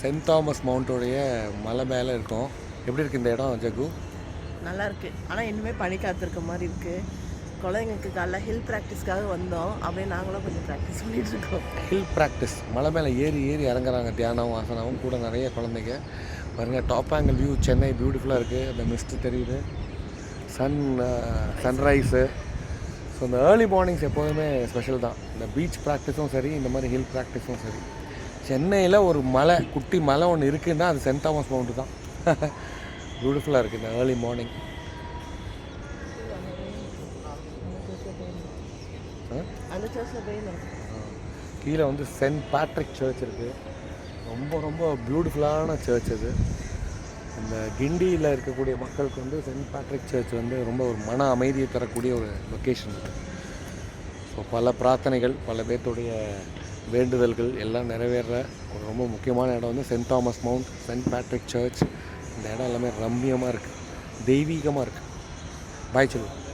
Send Thomas மவுண்டோடைய மலை மேலே இருக்கோம். எப்படி இருக்கு இந்த இடம் ஜகு நல்லா இருக்கு. ஆனால் இன்னுமே பனி காத்திருக்க மாதிரி இருக்கு. குழந்தைங்களுக்கு காலைல ஹில் ப்ராக்டிஸ்க்காக வந்தோம். அப்படியே நாங்களும் கொஞ்சம் ப்ராக்டிஸ் பண்ணிட்டு இருக்கோம். ஹில் ப்ராக்டிஸ் மலை மேலே ஏறி ஏறி இறங்குறாங்க. தியானம் வாசனாவும் கூட நிறைய குழந்தைங்க. பாருங்க டாப் ஆங்கிள் வியூ சென்னை பியூட்டிஃபுல்லாக இருக்குது அந்த மிஸ்ட் தெரியுது. சன் சன்ரைஸு ஸோ இந்த ஏர்லி மார்னிங்ஸ் எப்போதுமே ஸ்பெஷல் தான். இந்த பீச் ப்ராக்டிஸும் சரி இந்த மாதிரி ஹில் ப்ராக்டிஸும் சரி. சென்னையில் ஒரு மலை குட்டி மலை ஒன்று இருக்குன்னா அது சென்ட் தாமஸ் மவுண்ட் தான். பியூட்டிஃபுல்லாக இருக்குது இந்த ஏர்லி மார்னிங் கீழே வந்து சென்ட் பேட்ரிக் சர்ச் இருக்குது ரொம்ப ரொம்ப பியூட்டிஃபுல்லான சர்ச் அது. இந்த கிண்டியில் இருக்கக்கூடிய மக்களுக்கு வந்து சென்ட் பேட்ரிக் சர்ச் வந்து ரொம்ப ஒரு மன அமைதியை தரக்கூடிய ஒரு லொக்கேஷன் இது ஸோ பல பிரார்த்தனைகள் பல பேர்த்துடைய வேண்டுதல்கள் எல்லாம் நிறைவேற ஒரு ரொம்ப முக்கியமான இடம் வந்து saint Thomas Mount saint Patrick church. இந்த இடம் எல்லாமே ரம்மியமாக இருக்குது தெய்வீகமாக இருக்குது பாய் சொல்லுவோம்